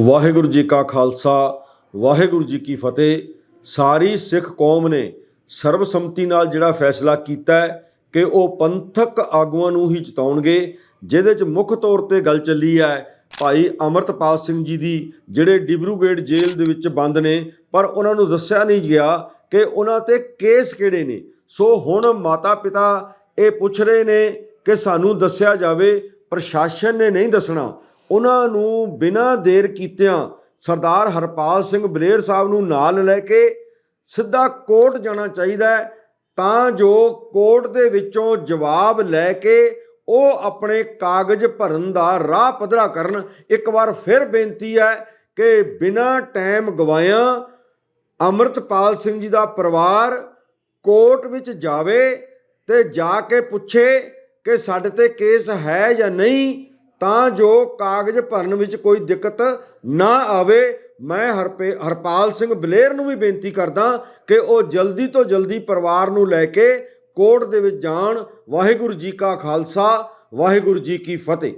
ਵਾਹਿਗੁਰੂ ਜੀ ਕਾ ਖਾਲਸਾ, ਵਾਹਿਗੁਰੂ ਜੀ ਕੀ ਫਤਿਹ। ਸਾਰੀ ਸਿੱਖ ਕੌਮ ਨੇ ਸਰਬਸੰਮਤੀ ਨਾਲ ਜਿਹੜਾ ਫੈਸਲਾ ਕੀਤਾ ਕਿ ਉਹ ਪੰਥਕ ਆਗੂਆਂ ਨੂੰ ਹੀ ਜਿਤਾਉਣਗੇ, ਜਿਹਦੇ 'ਚ ਮੁੱਖ ਤੌਰ ਤੇ ਗੱਲ ਚੱਲੀ ਹੈ ਭਾਈ ਅਮਰਤਪਾਲ ਸਿੰਘ ਜੀ ਦੀ, ਜਿਹੜੇ ਡਿਬਰੂਗੇਟ ਜੇਲ੍ਹ ਦੇ ਵਿੱਚ ਬੰਦ ਨੇ। ਪਰ ਉਹਨਾਂ ਨੂੰ ਦੱਸਿਆ ਨਹੀਂ ਗਿਆ ਕਿ ਉਹਨਾਂ ਤੇ ਕੇਸ ਕਿਹੜੇ ਨੇ। ਸੋ ਹੁਣ ਮਾਤਾ ਪਿਤਾ ਇਹ ਪੁੱਛ ਰਹੇ ਨੇ ਕਿ ਸਾਨੂੰ ਦੱਸਿਆ ਜਾਵੇ, ਪ੍ਰਸ਼ਾਸਨ ਨੇ ਨਹੀਂ ਦੱਸਣਾ। ਉਹਨਾਂ ਨੂੰ ਬਿਨਾਂ ਦੇਰ ਕੀਤਿਆਂ ਸਰਦਾਰ ਹਰਪਾਲ ਸਿੰਘ ਬਲੇਰ ਸਾਹਿਬ ਨੂੰ ਨਾਲ ਲੈ ਕੇ ਸਿੱਧਾ ਕੋਰਟ ਜਾਣਾ ਚਾਹੀਦਾ ਹੈ, ਤਾਂ ਜੋ ਕੋਰਟ ਦੇ ਵਿੱਚੋਂ ਜਵਾਬ ਲੈ ਕੇ ਉਹ ਆਪਣੇ ਕਾਗਜ਼ ਭਰਨ ਦਾ ਰਾਹ ਪੱਧਰਾ ਕਰਨ। ਇੱਕ ਵਾਰ ਫਿਰ ਬੇਨਤੀ ਹੈ ਕਿ ਬਿਨਾਂ ਟਾਈਮ ਗਵਾਇਆ ਅਮਰਤਪਾਲ ਸਿੰਘ ਜੀ ਦਾ ਪਰਿਵਾਰ ਕੋਰਟ ਵਿੱਚ ਜਾਵੇ ਤੇ ਜਾ ਕੇ ਪੁੱਛੇ ਕਿ ਸਾਡੇ ਤੇ ਕੇਸ ਹੈ ਜਾਂ ਨਹੀਂ। ਤਾਂ ਜੋ ਕਾਗਜ਼ ਭਰਨ ਵਿੱਚ ਕੋਈ ਦਿੱਕਤ ਨਾ ਆਵੇ, ਮੈਂ ਹਰਪੇ, ਹਰਪਾਲ ਸਿੰਘ ਬਲੇਰ ਨੂੰ ਵੀ ਬੇਨਤੀ ਕਰਦਾ ਕਿ ਉਹ ਜਲਦੀ ਤੋਂ ਜਲਦੀ ਪਰਿਵਾਰ ਨੂੰ ਲੈ ਕੇ ਕੋਰਟ ਦੇ ਵਿੱਚ ਜਾਣ। ਵਾਹਿਗੁਰੂ ਜੀ ਕਾ ਖਾਲਸਾ, ਵਾਹਿਗੁਰੂ ਜੀ ਕੀ ਫਤਿਹ।